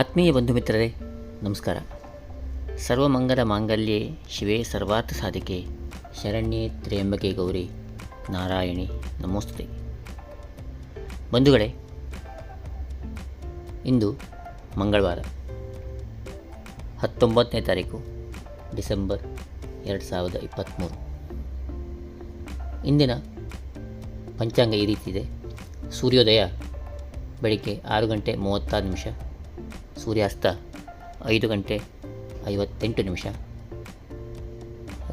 ಆತ್ಮೀಯ ಬಂಧು ಮಿತ್ರರೇ, ನಮಸ್ಕಾರ. ಸರ್ವಮಂಗಲ ಮಾಂಗಲ್ಯೆ ಶಿವೇ ಸರ್ವಾರ್ಥ ಸಾಧಿಕೆ, ಶರಣ್ಯೇ ತ್ರ್ಯಂಬಕೆ ಗೌರಿ, ನಾರಾಯಣಿ ನಮೋಸ್ತುತೆ. ಬಂಧುಗಳೇ, ಇಂದು ಮಂಗಳವಾರ, ಹತ್ತೊಂಬತ್ತನೇ ತಾರೀಕು, ಡಿಸೆಂಬರ್ ಎರಡು ಸಾವಿರದ ಇಪ್ಪತ್ತ್ಮೂರು. ಇಂದಿನ ಪಂಚಾಂಗ ಈ ರೀತಿ ಇದೆ ಸೂರ್ಯೋದಯ ಬೆಳಿಗ್ಗೆ ಆರು ಗಂಟೆ ಮೂವತ್ತಾರು ನಿಮಿಷ. ಸೂರ್ಯಾಸ್ತ ಐದು ಗಂಟೆ ಐವತ್ತೆಂಟು ನಿಮಿಷ.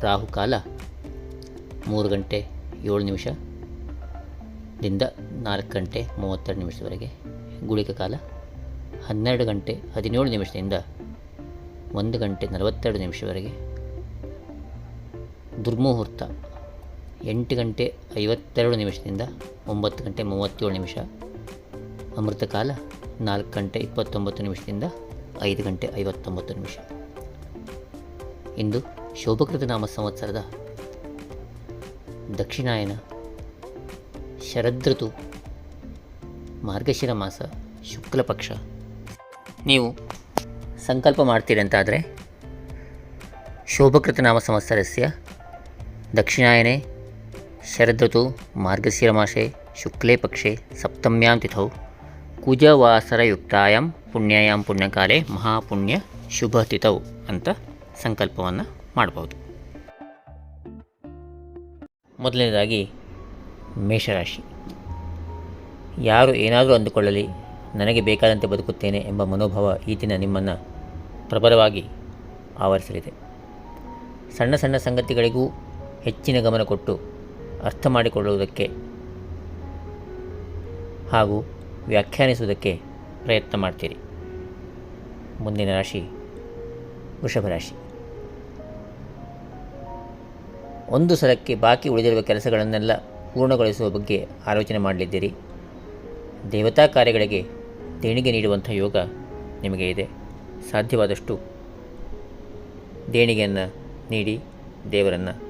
ರಾಹುಕಾಲ ಮೂರು ಗಂಟೆ ಏಳು ನಿಮಿಷದಿಂದ ನಾಲ್ಕು ಗಂಟೆ ಮೂವತ್ತೆರಡು ನಿಮಿಷದವರೆಗೆ. ಗುಳಿಕ ಕಾಲ ಹನ್ನೆರಡು ಗಂಟೆ ಹದಿನೇಳು ನಿಮಿಷದಿಂದ ಒಂದು ಗಂಟೆ ನಲವತ್ತೆರಡು ನಿಮಿಷವರೆಗೆ. ದುರ್ಮುಹೂರ್ತ ಎಂಟು ಗಂಟೆ ಐವತ್ತೆರಡು ನಿಮಿಷದಿಂದ ಒಂಬತ್ತು ಗಂಟೆ ಮೂವತ್ತೇಳು ನಿಮಿಷ. ಅಮೃತ ಕಾಲ ನಾಲ್ಕು ಗಂಟೆ ಇಪ್ಪತ್ತೊಂಬತ್ತು ನಿಮಿಷದಿಂದ ಐದು ಗಂಟೆ ಐವತ್ತೊಂಬತ್ತು ನಿಮಿಷ. ಇಂದು ಶೋಭಕೃತ ನಾಮ ಸಂವತ್ಸರದ ದಕ್ಷಿಣಾಯನ ಶರದೃತು ಮಾರ್ಗಶಿರ ಮಾಸ ಶುಕ್ಲ ಪಕ್ಷ. ನೀವು ಸಂಕಲ್ಪ ಮಾಡ್ತೀರಿ ಅಂತಾದರೆ ಶೋಭಕೃತ ನಾಮ ಸಂವತ್ಸರಸ್ಯ ದಕ್ಷಿಣಾಯನೆ ಶರದೃತು ಮಾರ್ಗಶಿರಮಾಸೆ ಶುಕ್ಲೇ ಪಕ್ಷೆ ಸಪ್ತಮ್ಯಾಂ ತಿಥೌ. ಕುಜವಾಸರಯುಕ್ತಾಯಾಂ ಪುಣ್ಯಾಯಾಂ ಪುಣ್ಯಕಾಲೆ ಮಹಾಪುಣ್ಯ ಶುಭ ತಿಥೌ ಅಂತ ಸಂಕಲ್ಪವನ್ನು ಮಾಡ್ಬೋದು. ಮೊದಲನೇದಾಗಿ ಮೇಷರಾಶಿ. ಯಾರು ಏನಾದರೂ ಅಂದುಕೊಳ್ಳಲಿ, ನನಗೆ ಬೇಕಾದಂತೆ ಬದುಕುತ್ತೇನೆ ಎಂಬ ಮನೋಭಾವ ಈ ದಿನ ನಿಮ್ಮನ್ನು ಪ್ರಬಲವಾಗಿ ಆವರಿಸಲಿದೆ. ಸಣ್ಣ ಸಣ್ಣ ಸಂಗತಿಗಳಿಗೂ ಹೆಚ್ಚಿನ ಗಮನ ಕೊಟ್ಟು ಅರ್ಥ ಮಾಡಿಕೊಳ್ಳುವುದಕ್ಕೆ ಹಾಗೂ ವ್ಯಾಖ್ಯಾನಿಸುವುದಕ್ಕೆ ಪ್ರಯತ್ನ ಮಾಡ್ತೀರಿ. ಮುಂದಿನ ರಾಶಿ, ವೃಷಭ ರಾಶಿ. ಒಂದು ಸಲಕ್ಕೆ ಬಾಕಿ ಉಳಿದಿರುವ ಕೆಲಸಗಳನ್ನೆಲ್ಲ ಪೂರ್ಣಗೊಳಿಸುವ ಬಗ್ಗೆ ಆಲೋಚನೆ ಮಾಡಲಿದ್ದೀರಿ. ದೇವತಾ ಕಾರ್ಯಗಳಿಗೆ ದೇಣಿಗೆ ನೀಡುವಂಥ ಯೋಗ ನಿಮಗೆ ಇದೆ. ಸಾಧ್ಯವಾದಷ್ಟು ದೇಣಿಗೆಯನ್ನು ನೀಡಿ ದೇವರನ್ನು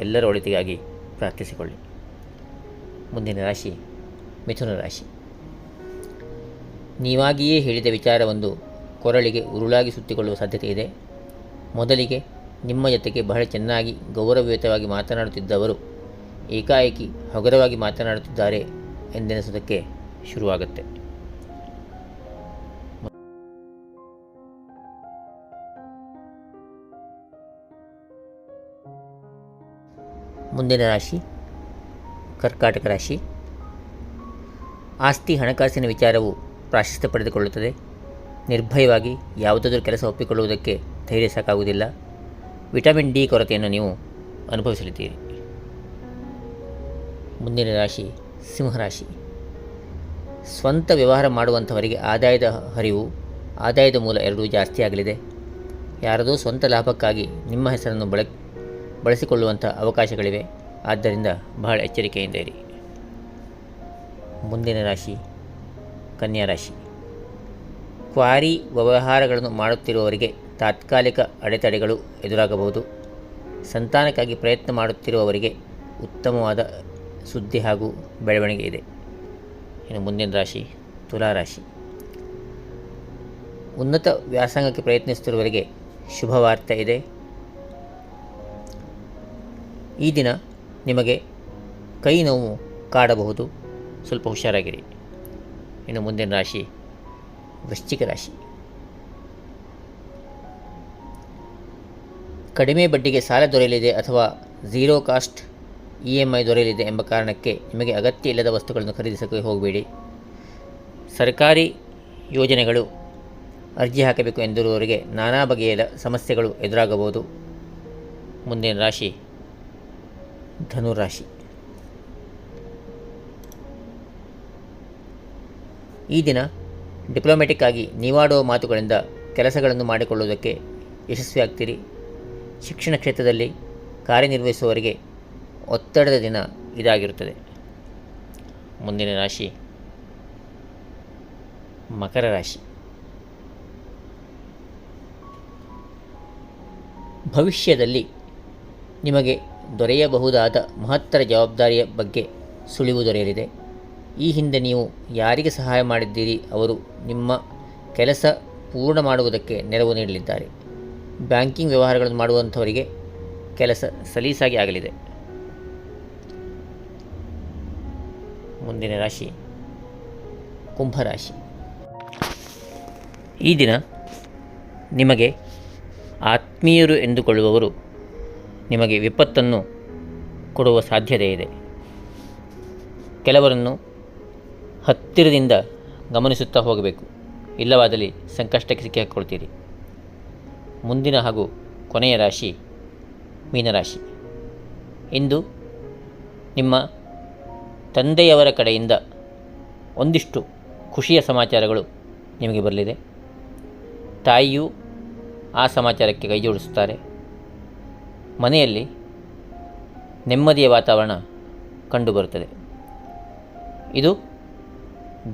ಎಲ್ಲರ ಒಳಿತಿಗಾಗಿ ಪ್ರಾರ್ಥಿಸಿಕೊಳ್ಳಿ. ಮುಂದಿನ ರಾಶಿ, ಮಿಥುನ ರಾಶಿ. ನೀವಾಗಿಯೇ ಹೇಳಿದ ವಿಚಾರವೊಂದು ಕೊರಳಿಗೆ ಉರುಳಾಗಿ ಸುತ್ತಿಕೊಳ್ಳುವ ಸಾಧ್ಯತೆ ಇದೆ. ಮೊದಲಿಗೆ ನಿಮ್ಮ ಜೊತೆಗೆ ಬಹಳ ಚೆನ್ನಾಗಿ ಗೌರವಯುತವಾಗಿ ಮಾತನಾಡುತ್ತಿದ್ದವರು ಏಕಾಏಕಿ ಹಗುರವಾಗಿ ಮಾತನಾಡುತ್ತಿದ್ದಾರೆ ಎಂದೆನಿಸೋದಕ್ಕೆ ಶುರುವಾಗುತ್ತೆ. ಮುಂದಿನ ರಾಶಿ, ಕರ್ಕಾಟಕ ರಾಶಿ. ಆಸ್ತಿ ಹಣಕಾಸಿನ ವಿಚಾರವು ಪ್ರಾಶಸ್ತ್ಯ ಪಡೆದುಕೊಳ್ಳುತ್ತದೆ. ನಿರ್ಭಯವಾಗಿ ಯಾವುದಾದರೂ ಕೆಲಸ ಒಪ್ಪಿಕೊಳ್ಳುವುದಕ್ಕೆ ಧೈರ್ಯ ಸಾಕಾಗುವುದಿಲ್ಲ. ವಿಟಮಿನ್ ಡಿ ಕೊರತೆಯನ್ನು ನೀವು ಅನುಭವಿಸಲಿದ್ದೀರಿ. ಮುಂದಿನ ರಾಶಿ ಸಿಂಹರಾಶಿ ಸ್ವಂತ ವ್ಯವಹಾರ ಮಾಡುವಂಥವರಿಗೆ ಆದಾಯದ ಹರಿವು, ಆದಾಯದ ಮೂಲ ಎರಡೂ ಜಾಸ್ತಿ ಆಗಲಿದೆ. ಯಾರದೋ ಸ್ವಂತ ಲಾಭಕ್ಕಾಗಿ ನಿಮ್ಮ ಹೆಸರನ್ನು ಬಳ ಬಳಸಿಕೊಳ್ಳುವಂಥ ಅವಕಾಶಗಳಿವೆ. ಆದ್ದರಿಂದ ಬಹಳ ಎಚ್ಚರಿಕೆಯಿಂದ ಇರಿ. ಮುಂದಿನ ರಾಶಿ ಕನ್ಯಾ ರಾಶಿ ಕ್ವಾರಿ ವ್ಯವಹಾರಗಳನ್ನು ಮಾಡುತ್ತಿರುವವರಿಗೆ ತಾತ್ಕಾಲಿಕ ಅಡೆತಡೆಗಳು ಎದುರಾಗಬಹುದು. ಸಂತಾನಕ್ಕಾಗಿ ಪ್ರಯತ್ನ ಮಾಡುತ್ತಿರುವವರಿಗೆ ಉತ್ತಮವಾದ ಸುದ್ದಿ ಹಾಗೂ ಬೆಳವಣಿಗೆ ಇದೆ. ಇನ್ನು ಮುಂದಿನ ರಾಶಿ ತುಲಾ ರಾಶಿ. ಉನ್ನತ ವ್ಯಾಸಂಗಕ್ಕೆ ಪ್ರಯತ್ನಿಸುತ್ತಿರುವವರಿಗೆ ಶುಭವಾರ್ತೆ ಇದೆ. ಈ ದಿನ ನಿಮಗೆ ಕೈ ನೋವು ಕಾಡಬಹುದು. ಸ್ವಲ್ಪ ಹುಷಾರಾಗಿರಿ. ಇನ್ನು ಮುಂದಿನ ರಾಶಿ, ವೃಶ್ಚಿಕ ರಾಶಿ. ಕಡಿಮೆ ಬಡ್ಡಿಗೆ ಸಾಲ ದೊರೆಯಲಿದೆ ಅಥವಾ zero cost E M I ದೊರೆಯಲಿದೆ ಎಂಬ ಕಾರಣಕ್ಕೆ ನಿಮಗೆ ಅಗತ್ಯ ಇಲ್ಲದ ವಸ್ತುಗಳನ್ನು ಖರೀದಿಸಕ್ಕೆ ಹೋಗಬೇಡಿ. ಸರ್ಕಾರಿ ಯೋಜನೆಗಳು ಅರ್ಜಿ ಹಾಕಬೇಕು ಎಂದಿರುವವರಿಗೆ ನಾನಾ ಬಗೆಯ ಸಮಸ್ಯೆಗಳು ಎದುರಾಗಬಹುದು. ಮುಂದಿನ ರಾಶಿ ಧನುರಾಶಿ ಈ ದಿನ ಡಿಪ್ಲೊಮ್ಯಾಟಿಕ್ ಆಗಿ ನೀವಾಡುವ ಮಾತುಗಳಿಂದ ಕೆಲಸಗಳನ್ನು ಮಾಡಿಕೊಳ್ಳುವುದಕ್ಕೆ ಯಶಸ್ವಿಯಾಗ್ತೀರಿ. ಶಿಕ್ಷಣ ಕ್ಷೇತ್ರದಲ್ಲಿ ಕಾರ್ಯನಿರ್ವಹಿಸುವವರಿಗೆ ಒತ್ತಡದ ದಿನ ಇದಾಗಿರುತ್ತದೆ. ಮುಂದಿನ ರಾಶಿ ಮಕರ ರಾಶಿ. ಭವಿಷ್ಯದಲ್ಲಿ ನಿಮಗೆ ದೊರೆಯಬಹುದಾದ ಮಹತ್ತರ ಜವಾಬ್ದಾರಿಯ ಬಗ್ಗೆ ಸುಳಿವು ದೊರೆಯಲಿದೆ. ಈ ಹಿಂದೆ ನೀವು ಯಾರಿಗೆ ಸಹಾಯ ಮಾಡಿದ್ದೀರಿ? ಅವರು ನಿಮ್ಮ ಕೆಲಸ ಪೂರ್ಣ ಮಾಡುವುದಕ್ಕೆ ನೆರವು ನೀಡಲಿದ್ದಾರೆ. ಬ್ಯಾಂಕಿಂಗ್ ವ್ಯವಹಾರಗಳನ್ನು ಮಾಡುವಂಥವರಿಗೆ ಕೆಲಸ ಸಲೀಸಾಗಿ ಆಗಲಿದೆ. ಮುಂದಿನ ರಾಶಿ ಕುಂಭರಾಶಿ ಈ ದಿನ ನಿಮಗೆ ಆತ್ಮೀಯರು ಎಂದುಕೊಳ್ಳುವವರು ನಿಮಗೆ ವಿಪತ್ತನ್ನು ಕೊಡುವ ಸಾಧ್ಯತೆ ಇದೆ ಕೆಲವರನ್ನು ಹತ್ತಿರದಿಂದ ಗಮನಿಸುತ್ತಾ ಹೋಗಬೇಕು. ಇಲ್ಲವಾದಲ್ಲಿ ಸಂಕಷ್ಟಕ್ಕೆ ಸಿಕ್ಕಿ ಹಾಕ್ಕೊಳ್ತೀರಿ ಮುಂದಿನ ಹಾಗೂ ಕೊನೆಯ ರಾಶಿ ಮೀನರಾಶಿ. ಇಂದು ನಿಮ್ಮ ತಂದೆಯವರ ಕಡೆಯಿಂದ ಒಂದಿಷ್ಟು ಖುಷಿಯ ಸಮಾಚಾರಗಳು ನಿಮಗೆ ಬರಲಿದೆ. ತಾಯಿಯು ಆ ಸಮಾಚಾರಕ್ಕೆ ಕೈ ಜೋಡಿಸುತ್ತಾರೆ ಮನೆಯಲ್ಲಿ ನೆಮ್ಮದಿಯ ವಾತಾವರಣ ಕಂಡುಬರುತ್ತದೆ. ಇದು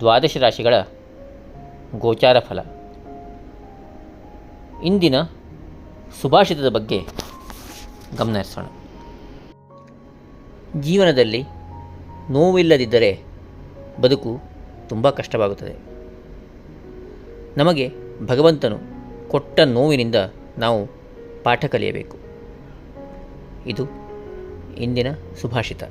ದ್ವಾದಶ ರಾಶಿಗಳ ಗೋಚಾರ ಫಲ. ಇಂದಿನ ಸುಭಾಷಿತದ ಬಗ್ಗೆ ಗಮನ ಜೀವನದಲ್ಲಿ ನೋವಿಲ್ಲದಿದ್ದರೆ ಬದುಕು ತುಂಬ ಕಷ್ಟವಾಗುತ್ತದೆ. ನಮಗೆ ಭಗವಂತನು ಕೊಟ್ಟ ನೋವಿನಿಂದ ನಾವು ಪಾಠ ಕಲಿಯಬೇಕು. ಇದು ಇಂದಿನ ಸುಭಾಷಿತ.